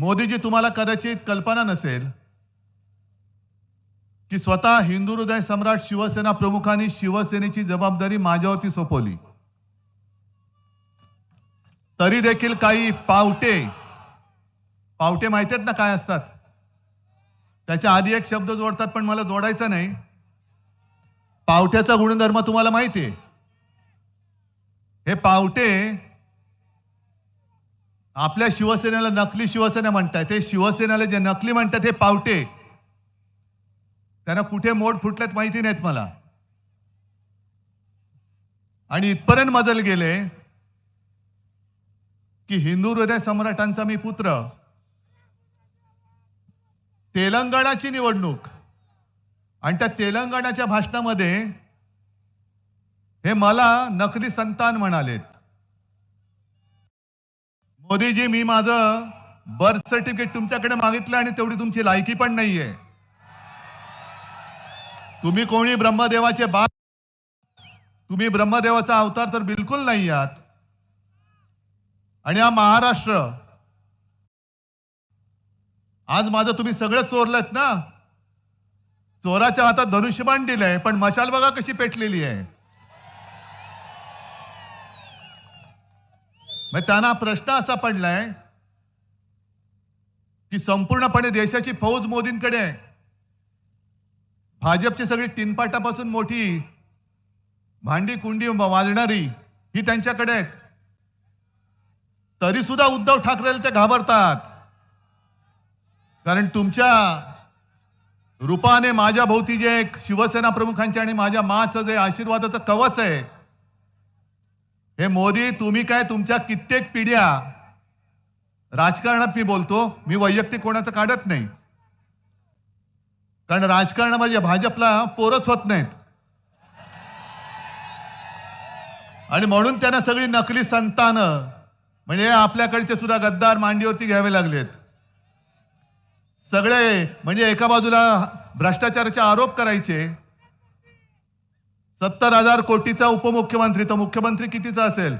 मोदीजी तुम्हाला कदाचित कल्पना नसेल की स्वतः हिंदू हृदय सम्राट शिवसेना प्रमुखांनी शिवसेनेची जबाबदारी माझ्यावरती सोपवली. तरी देखील काही पावटे पावटे माहिती आहेत ना काय असतात? त्याच्या आधी एक शब्द जोडतात पण मला जोडायचा नाही. पावट्याचा गुणधर्म तुम्हाला माहिती आहे. हे पावटे आपल्या शिवसेनेला नकली शिवसेना म्हणताय. ते शिवसेनेला जे नकली म्हणतात हे पावटे. त्यांना कुठे मोड फुटलेत माहिती नाहीत मला. आणि इथपर्यंत मजल गेले की हिंदू हृदय सम्राटांचा मी पुत्र. तेलंगणाची निवडणूक. आणि त्या तेलंगणाच्या भाषणामध्ये हे मला नकली संतान म्हणालेत. मोदीजी मी माझं बर्थ सर्टिफिकेट तुमच्याकडे मागितलं आणि तेवढी तुमची लायकी पण नाहीये. तुम्ही कोणी ब्रह्मदेवाचे बा तुम्ही ब्रह्मदेवाचा अवतार तर बिलकुल नाही आहात. आणि हा महाराष्ट्र? आज माझं तुम्ही सगळं चोरलत ना? चोराच्या हातात धनुष्यबाण दिलंय पण मशाल बघा कशी पेटलेली आहे. मग त्यांना प्रश्न असा पडलाय की संपूर्णपणे देशाची फौज मोदींकडे आहे. भाजपची सगळी टिनपाटापासून मोठी भांडी कुंडी वाजणारी ही त्यांच्याकडे आहेत. तरी सुद्धा उद्धव ठाकरेला ते घाबरतात. कारण तुमच्या रूपाने माझ्या भोवती जे एक शिवसेना प्रमुखांचे आणि माझ्या माचं जे आशीर्वादाचं कवच आहे हे मोदी तुम्ही काय तुमच्या कित्येक पिढ्या राजकारणात मी बोलतो? मी वैयक्तिक कोणाचं काढत नाही. कारण राजकारणामध्ये भाजपला पोरच होत नाहीत. आणि म्हणून त्यांना सगळी नकली संतानं म्हणजे आपल्याकडचे सुद्धा गद्दार मांडीवरती घ्यावे लागलेत. सगळे म्हणजे एका बाजूला भ्रष्टाचाराचे आरोप करायचे सत्तर हजार कोटीचा उपमुख्यमंत्री तर मुख्यमंत्री कितीचा असेल?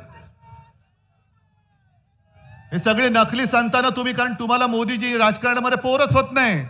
हे सगळे नकली सांगताना तुम्ही कारण तुम्हाला मोदीजी राजकारणामध्ये पोरच होत नाही.